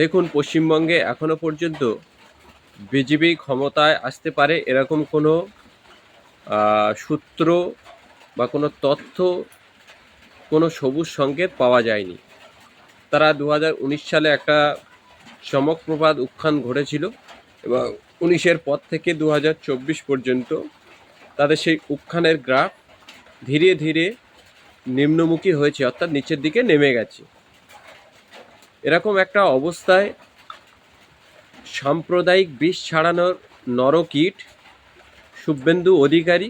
দেখুন, পশ্চিমবঙ্গে এখনও পর্যন্ত বিজেপি ক্ষমতায় আসতে পারে এরকম কোনো সূত্র বা কোনো তথ্য, কোনো সবুজ সংকেত পাওয়া যায়নি। তারা দু হাজার উনিশ সালে একটা চমকপ্রভাত উত্থান ঘটেছিল এবং উনিশের পর থেকে দু হাজার চব্বিশ পর্যন্ত তাদের সেই উত্থানের গ্রাফ ধীরে ধীরে নিম্নমুখী হয়েছে, অর্থাৎ নিচের দিকে নেমে গেছে। এরকম একটা অবস্থায় সাম্প্রদায়িক বিষ ছাড়ানোর নরকীট শুভেন্দু অধিকারী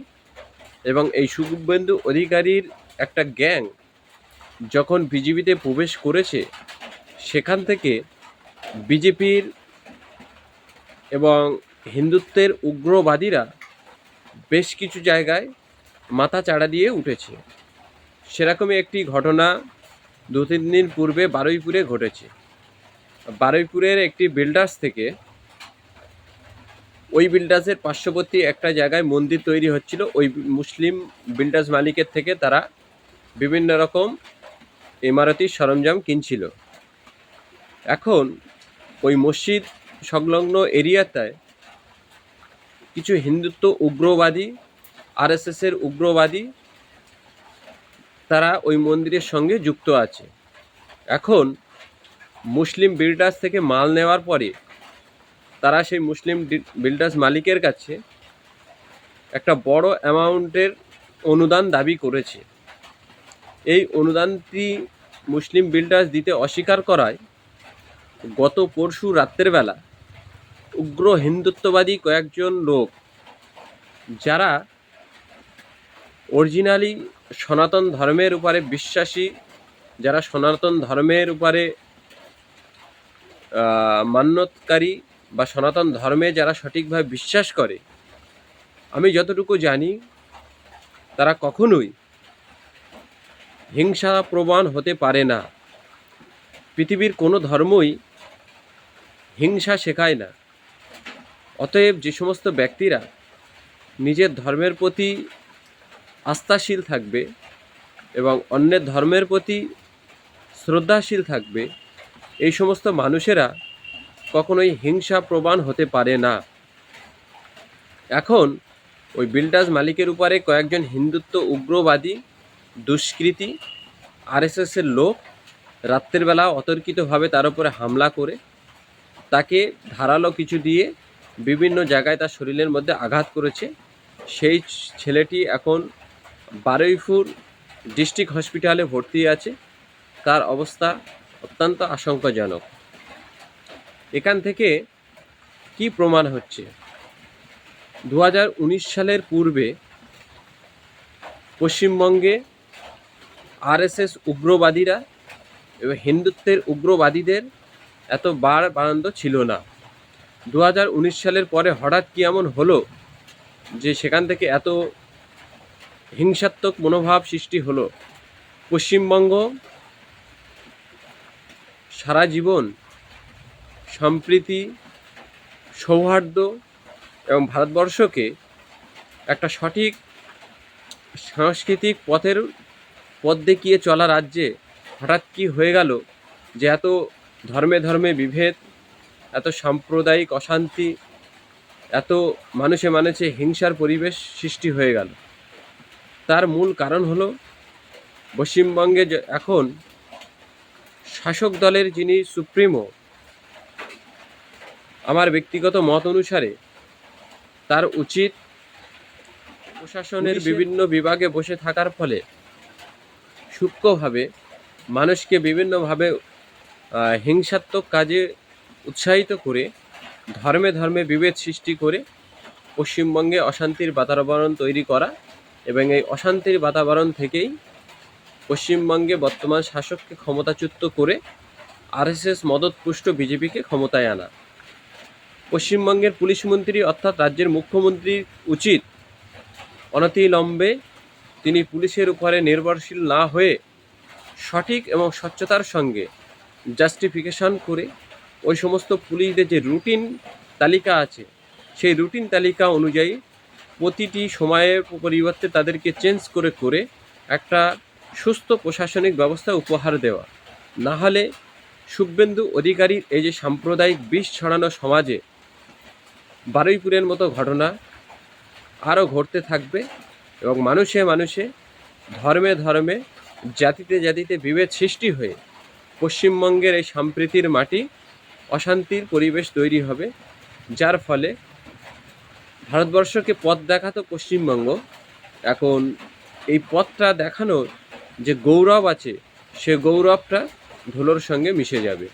এবং এই শুভেন্দু অধিকারীর একটা গ্যাং যখন বিজেপিতে প্রবেশ করেছে, সেখান থেকে বিজেপির এবং হিন্দুত্বের উগ্রবাদীরা বেশ কিছু জায়গায় মাথা চাড়া দিয়ে উঠেছে। সেরকমই একটি ঘটনা দু তিন দিন পূর্বে বারুইপুরে ঘটেছে। বারুইপুরের একটি বিল্ডার্স থেকে ওই বিল্ডার্সের পার্শ্ববর্তী একটা জায়গায় মন্দির তৈরি হচ্ছিল। ওই মুসলিম বিল্ডার্স মালিকের থেকে তারা বিভিন্ন রকম ইমারতির সরঞ্জাম কিনছিল। এখন ওই মসজিদ সংলগ্ন এরিয়াটায় কিছু হিন্দুত্ব উগ্রবাদী আরএসএসের উগ্রবাদী তারা ওই মন্দিরের সঙ্গে যুক্ত আছে। এখন মুসলিম বিল্ডার্স থেকে মাল নেওয়ার পরে তারা সেই মুসলিম বিল্ডার্স মালিকের কাছে একটা বড় অ্যামাউন্টের অনুদান দাবি করেছে। এই অনুদানটি মুসলিম বিল্ডার্স দিতে অস্বীকার করায় গত পরশু রাত্রের বেলা উগ্র হিন্দুত্ববাদী কয়েকজন লোক যারা অরিজিনালি সনাতন ধর্মের উপরে বিশ্বাসী, যারা সনাতন ধর্মের উপরে মান্যতকারী বা সনাতন ধর্মে যারা সঠিকভাবে বিশ্বাস করে, আমি যতটুকু জানি, তারা কখনোই হিংসা প্রবণ হতে পারে না। পৃথিবীর কোনো ধর্মই হিংসা শেখায় না। অতএব যে সমস্ত ব্যক্তিরা নিজের ধর্মের প্রতি আস্থাশীল থাকবে এবং অন্যের ধর্মের প্রতি শ্রদ্ধাশীল থাকবে, এই সমস্ত মানুষেরা কখনোই হিংসা প্রবণ হতে পারে না। এখন ওই বিল্ডার্স মালিকের উপরে কয়েকজন হিন্দুত্ব উগ্রবাদী, দুষ্কৃতী, আরএসএসের লোক রাত্রের বেলা অতর্কিতভাবে তার উপরে হামলা করে তাকে ধারালো কিছু দিয়ে বিভিন্ন জায়গায় তার শরীরের মধ্যে আঘাত করেছে। সেই ছেলেটি এখন বারুইপুর ডিস্ট্রিক্ট হসপিটালে ভর্তি আছে। তার অবস্থা অত্যন্ত আশঙ্কাজনক। এখান থেকে কি প্রমাণ হচ্ছে? দু হাজার উনিশ সালের পূর্বে পশ্চিমবঙ্গে আরএসএস উগ্রবাদীরা এবং হিন্দুত্বের উগ্রবাদীদের এত বার বারান্দ ছিল না। দু হাজার উনিশ সালের পরে হঠাৎ কি এমন হলো যে সেখান থেকে এত হিংসাত্মক মনোভাব সৃষ্টি হলো। পশ্চিমবঙ্গ সারা জীবন সম্প্রীতি, সৌহার্দ্য এবং ভারতবর্ষকে একটা সঠিক সাংস্কৃতিক পথের পথ দেখিয়ে চলা রাজ্যে হঠাৎ কি হয়ে গেল যে এত ধর্মে ধর্মে বিভেদ, এত সাম্প্রদায়িক অশান্তি, এত মানুষে মানুষে হিংসার পরিবেশ সৃষ্টি হয়ে গেল। তার মূল কারণ হলো পশ্চিমবঙ্গে যে এখন শাসক দলের যিনি সুপ্রিমো আমার ব্যক্তিগত মত অনুসারে তার উচিত প্রশাসনের বিভিন্ন বিভাগে বসে থাকার ফলে সূক্ষ্মভাবে মানুষকে বিভিন্নভাবে হিংসাত্মক কাজে উৎসাহিত করে ধর্মে ধর্মে বিভেদ সৃষ্টি করে পশ্চিমবঙ্গে অশান্তির বাতাবরণ তৈরি করা এবং এই অশান্তির বাতাবরণ থেকেই পশ্চিমবঙ্গে বর্তমান শাসককে ক্ষমতাচ্যুত করে আরএসএস মদতপুষ্ট বিজেপিকে ক্ষমতায় আনা। পশ্চিমবঙ্গের পুলিশ মন্ত্রী অর্থাৎ রাজ্যের মুখ্যমন্ত্রীর উচিত অনতিলম্বে তিনি পুলিশের উপরে নির্ভরশীল না হয়ে সঠিক এবং স্বচ্ছতার সঙ্গে জাস্টিফিকেশন করে ওই সমস্ত পুলিশদের যে রুটিন তালিকা আছে, সেই রুটিন তালিকা অনুযায়ী প্রতিটি সময়ের পরিবর্তে তাদেরকে চেঞ্জ করে করে একটা সুস্থ প্রশাসনিক ব্যবস্থা উপহার দেওয়া। না হলে শুভেন্দু অধিকারীর এই যে সাম্প্রদায়িক বিষ ছড়ানো সমাজে বারুইপুরের মতো ঘটনা আরও ঘটতে থাকবে এবং মানুষে মানুষে ধর্মে ধর্মে জাতিতে জাতিতে বিভেদ সৃষ্টি হয়ে পশ্চিমবঙ্গের এই সম্প্রীতির মাটি অশান্তির পরিবেশ তৈরি হবে, যার ফলে ভারতবর্ষকে পথ দেখাতো পশ্চিমবঙ্গ। এখন এই পথটা দেখানোর যে গৌরব আছে, সে গৌরবটা ধুলোর সঙ্গে মিশে যাবে।